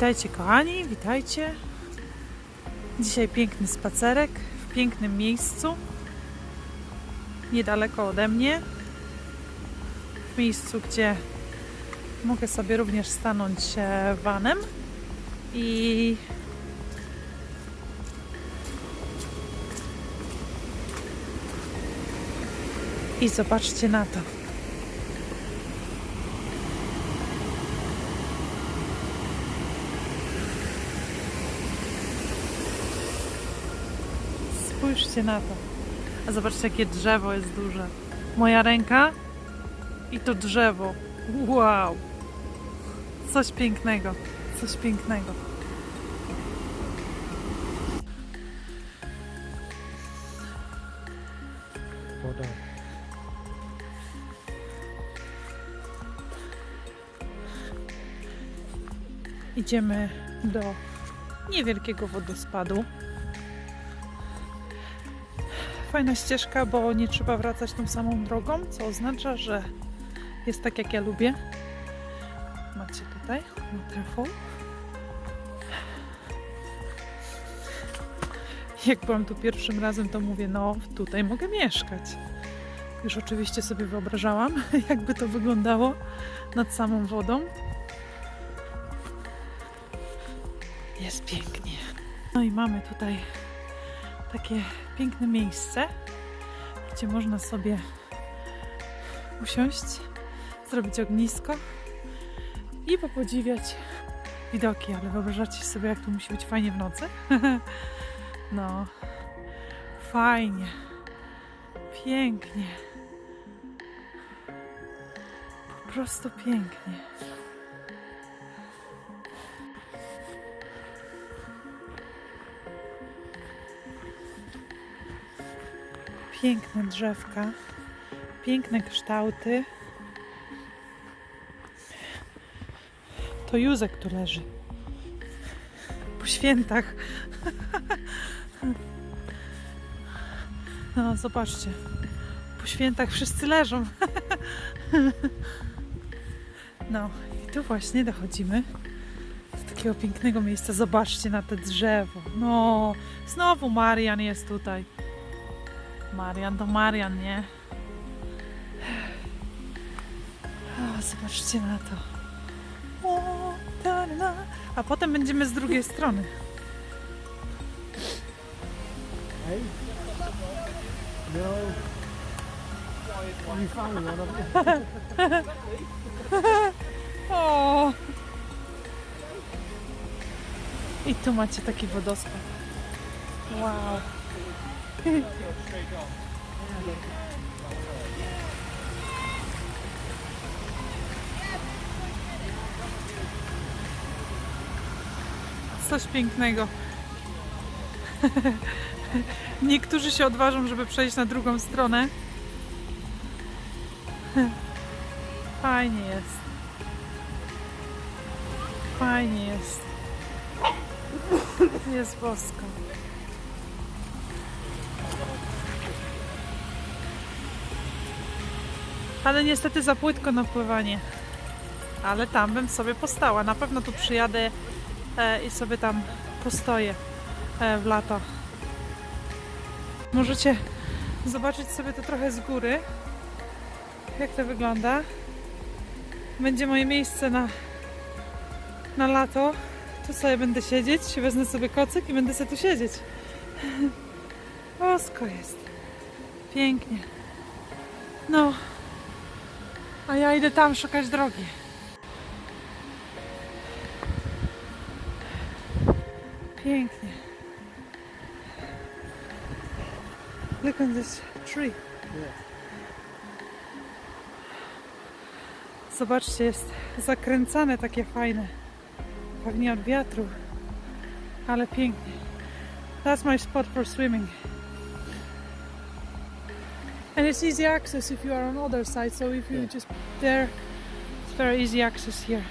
Witajcie kochani, witajcie. Dzisiaj piękny spacerek w pięknym miejscu. Niedaleko ode mnie. W miejscu, gdzie mogę sobie również stanąć e, vanem i i zobaczcie na to. Spójrzcie na to. A zobaczcie, jakie drzewo jest duże. Moja ręka i to drzewo. Wow! Coś pięknego. Coś pięknego. Woda. Idziemy do niewielkiego wodospadu. Fajna ścieżka, bo nie trzeba wracać tą samą drogą, co oznacza, że jest tak jak ja lubię. Macie tutaj waterfall. Jak byłam tu pierwszym razem, to mówię, no tutaj mogę mieszkać. Już oczywiście sobie wyobrażałam, jakby to wyglądało nad samą wodą. Jest pięknie. No i mamy tutaj takie piękne miejsce, gdzie można sobie usiąść, zrobić ognisko i popodziwiać widoki, ale wyobrażacie sobie, jak to musi być fajnie w nocy? no, fajnie, pięknie. Po prostu pięknie. Piękne drzewka, piękne kształty. To Józek tu leży. Po świętach. No, zobaczcie. Po świętach wszyscy leżą. No, i tu właśnie dochodzimy do takiego pięknego miejsca. Zobaczcie na te drzewo. No, znowu Marian jest tutaj. Marian to Marian, nie? O, zobaczcie na to. O, ta. A potem będziemy z drugiej strony. No. You found one of them. O! I tu macie taki wodospad. Wow. Coś pięknego. Niektórzy się odważą, żeby przejść na drugą stronę. Fajnie jest. Fajnie jest. Jest bosko. Ale niestety za płytko na pływanie. Ale tam bym sobie postała. Na pewno tu przyjadę e, i sobie tam postoję e, w lato. Możecie zobaczyć sobie to trochę z góry. Jak to wygląda. Będzie moje miejsce na na lato. Tu sobie będę siedzieć, wezmę sobie kocyk i będę sobie tu siedzieć. Bosko jest. Pięknie. No. A ja idę tam szukać drogi. Pięknie. Look on this tree. Zobaczcie, jest zakręcane takie fajne. Pewnie od wiatru. Ale pięknie. That's my spot for swimming. And it's easy access if you are on other side. So if you Yeah. just there, it's very easy access here.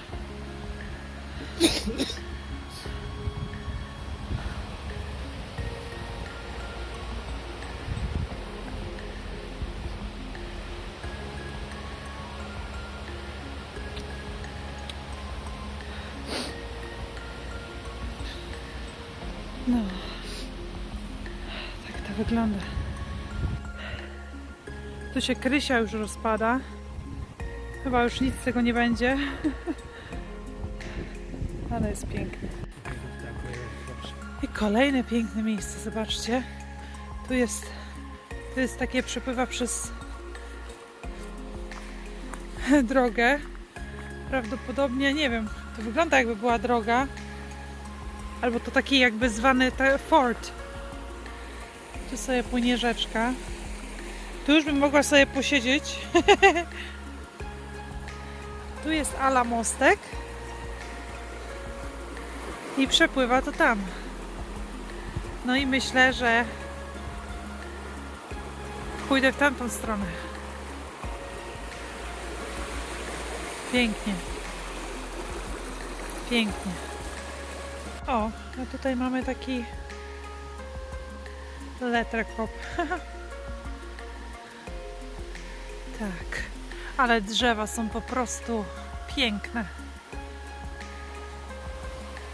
No. Tak to wygląda. Tu się Krysia już rozpada. Chyba już nic z tego nie będzie. Ale jest pięknie. I kolejne piękne miejsce, zobaczcie. Tu jest, tu jest takie przepływa przez drogę. Prawdopodobnie, nie wiem, to wygląda jakby była droga. Albo to taki jakby zwany fort. Tu sobie płynie rzeczka. Tu już bym mogła sobie posiedzieć. tu jest ala mostek. I przepływa to tam. No i myślę, że pójdę w tamtą stronę. Pięknie. Pięknie. O, a tutaj mamy taki letterkop. tak. Ale drzewa są po prostu piękne.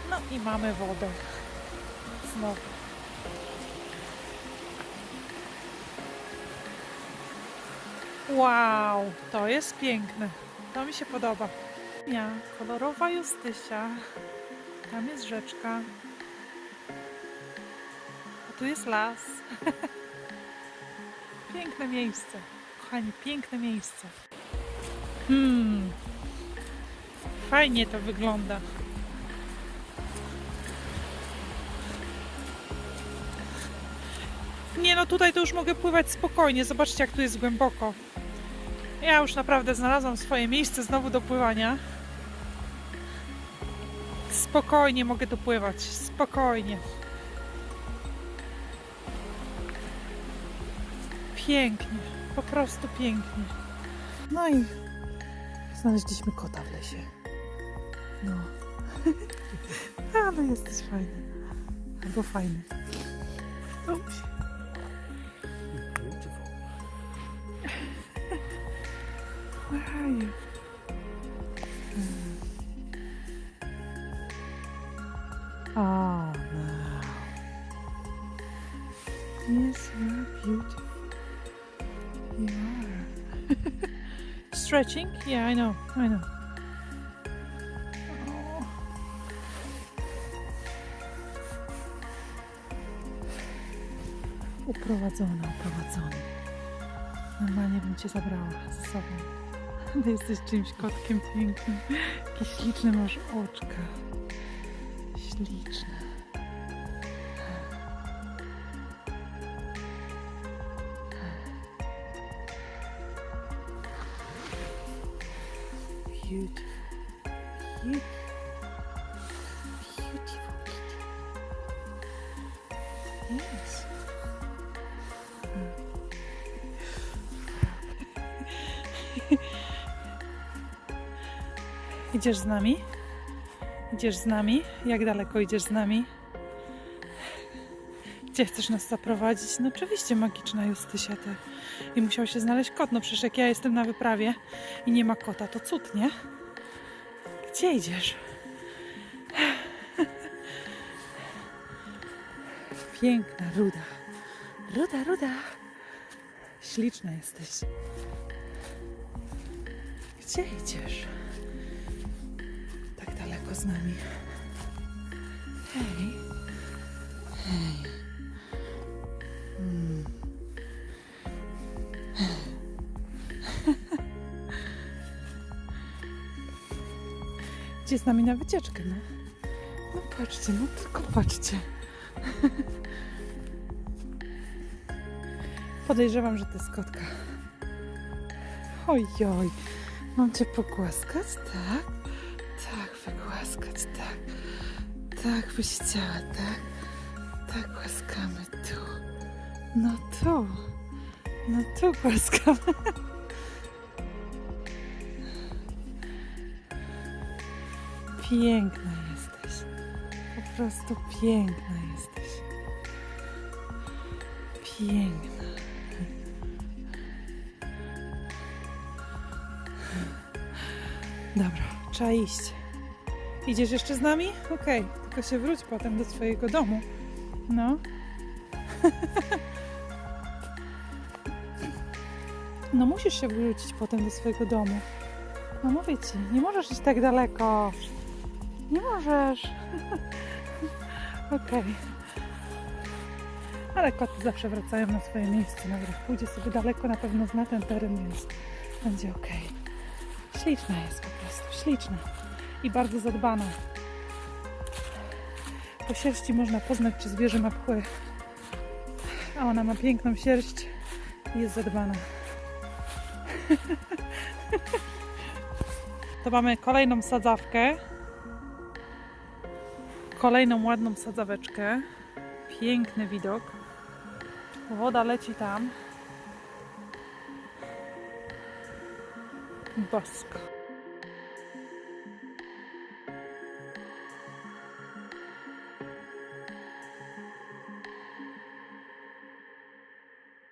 No i mamy wodę. Znowu. Wow, to jest piękne. To mi się podoba. Ja, kolorowa Justysia. Tam jest rzeczka. A tu jest las. piękne miejsce. Kochani, piękne miejsce. Hmm. Fajnie to wygląda. Nie no, tutaj to już mogę pływać spokojnie. Zobaczcie, jak tu jest głęboko. Ja już naprawdę znalazłam swoje miejsce znowu do pływania. Spokojnie mogę tu pływać. Spokojnie. Pięknie. Po prostu pięknie. No i znaleźliśmy kota w lesie. No. Ale jesteś fajny. Albo fajny. Ups. Where are you? Stretching? Yeah, I know, I know. Uprowadzona, uprowadzony. Normalnie bym cię zabrała ze sobą. Ty jesteś czymś kotkiem pięknym. Jakie śliczne masz oczka. Śliczne. Idziesz z nami? Idziesz z nami? Jak daleko idziesz z nami? Gdzie chcesz nas zaprowadzić? No oczywiście magiczna Justysia ty. I musiał się znaleźć kot. No przecież jak ja jestem na wyprawie i nie ma kota, to cud, nie? Gdzie idziesz? Piękna, ruda. Ruda, ruda. Śliczna jesteś. Gdzie idziesz? Tak daleko z nami. Idzie z nami na wycieczkę, no. No patrzcie, no tylko patrzcie. Podejrzewam, że to jest kotka. Ojoj. Mam cię pogłaskać, tak? Tak, wygłaskać, tak. Tak byś chciała, tak? Tak, głaskamy tu. No tu. No tu głaskamy. Piękna jesteś. Po prostu piękna jesteś. Piękna. Dobra, trzeba iść. Idziesz jeszcze z nami? Okej, tylko się wróć potem do swojego domu. No. No musisz się wrócić potem do swojego domu. No mówię ci, nie możesz iść tak daleko. Nie możesz. Okej. Ale koty zawsze wracają na swoje miejsce. Dobra, pójdzie sobie daleko, na pewno zna ten teren, więc będzie ok. Śliczna jest po prostu, śliczna. I bardzo zadbana. Po sierści można poznać, czy zwierzę ma pchły. A ona ma piękną sierść i jest zadbana. To mamy kolejną sadzawkę. Kolejną ładną sadzaweczkę. Piękny widok. Woda leci tam. Bosko.